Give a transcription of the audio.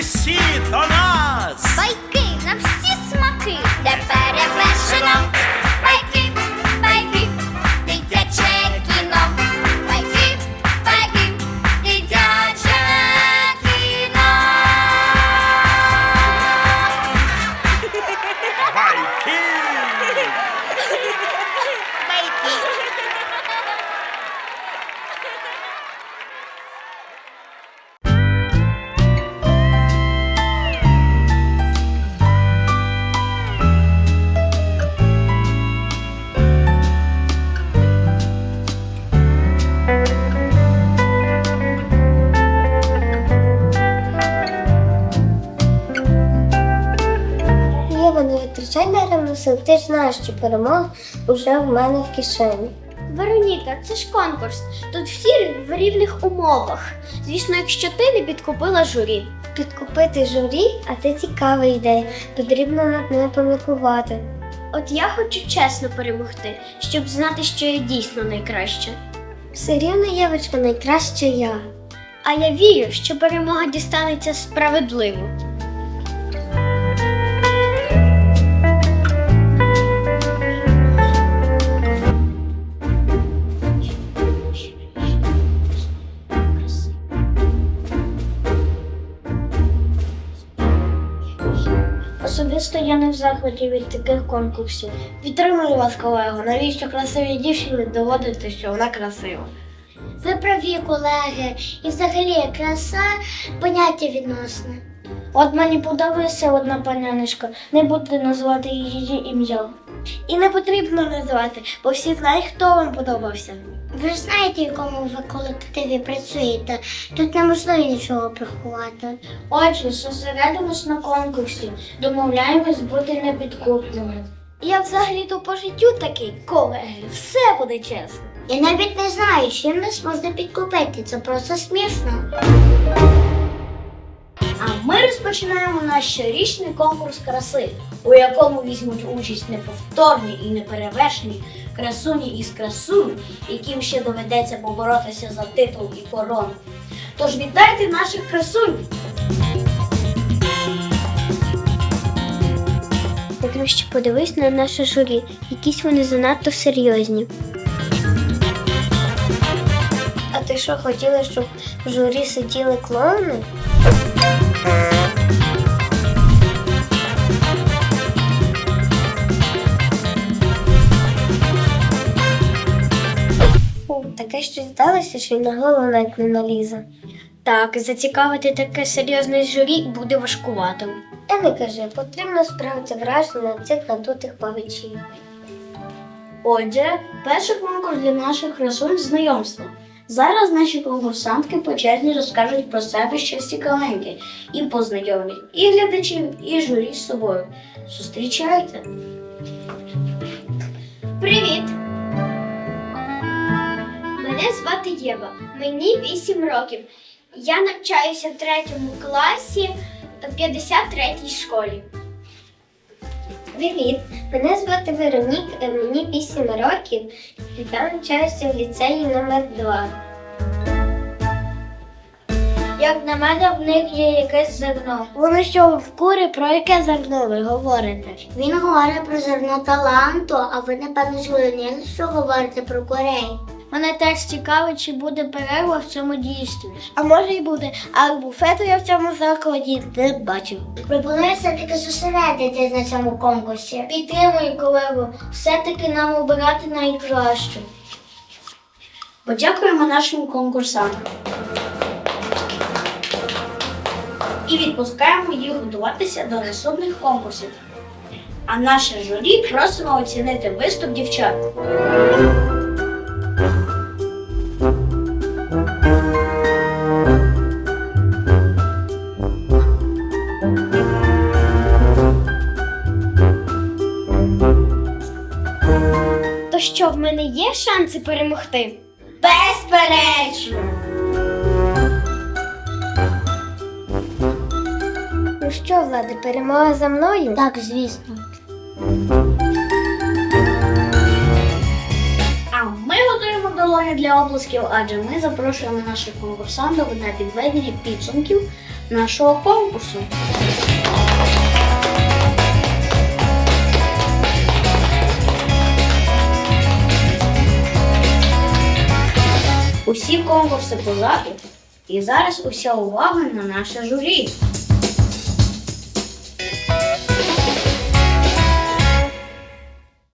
усі до нас! Байки на всі! Алісо, ти ж знаєш, що перемога вже в мене в кишені. Вероніка, це ж конкурс. Тут всі в рівних умовах. Звісно, якщо ти не підкупила журі. Підкупити журі, а це цікава ідея. Потрібно над нею поміркувати. От я хочу чесно перемогти, щоб знати, що я дійсно найкраща. Все рівно, Євочка, найкраща я. А я вірю, що перемога дістанеться справедливо. Особисто я не в захваті від таких конкурсів. Підтримую вас, колего. Навіщо красивій дівчині доводити, що вона красива? Ви праві, колеги, і взагалі краса поняття відносне. От мені подобається одна паняночка, не буду називати її ім'я. І не потрібно називати, бо всі знають, хто вам подобався. Ви ж знаєте, в якому ви колективі працюєте. Тут неможливо нічого приховати. Отже, зосередимось на конкурсі, домовляємось бути непідкупними. Я взагалі-то по життю такий, колеги, все буде чесно. Я навіть не знаю, чим нас можна підкупити. Це просто смішно. А ми розпочинаємо наш щорічний конкурс краси, у якому візьмуть участь неповторні і неперевершені красуні із красунь, яким ще доведеться поборотися за титул і корону. Тож вітайте наших красунь! Я краще подивись на наше журі. Якісь вони занадто серйозні. А ти що хотіла, щоб в журі сиділи клоуни? Таке щось здалося, що й на голову навіть не налізе. Так, зацікавити таке серйозне журі буде важкувато. Та не кажи, потрібно справити враження цих надутих павичів. Отже, перший конкурс для наших красунь знайомства. Зараз наші конкурсантки по черзі розкажуть про себе щось цікавеньке і познайомлять і глядачів, і журі з собою. Зустрічайте! Привіт! Звати Єва. Мені 8 років. Я навчаюся в третьому класі в 53-й школі. Привіт! Мене звати Веронік, мені 8 років, я навчаюся в ліцеї номер 2 Як на мене, в них є якесь зерно. Воно що в курі, про яке зерно ви говорите? Він говорить про зерно таланту, а ви, напевно, чули, що говорите про курей. Мене теж цікавить, чи буде перерва в цьому дійстві. А може й буде, але буфету я в цьому закладі не бачив. Пропоную все-таки зосередитись на цьому конкурсі. Підтримую, колего, все-таки нам обирати найкраще. Подякуємо нашим конкурсантам. І відпускаємо їх готуватися до наступних конкурсів. А наше журі просимо оцінити виступ дівчат. Що, в мене є шанси перемогти? Безперечно! Ну що, Влади, перемога за мною? Так, звісно. А ми готуємо долоні для оплесків, адже ми запрошуємо наших конкурсантів на підведення підсумків нашого конкурсу. Усі конкурси позаду, і зараз уся увага на наше журі.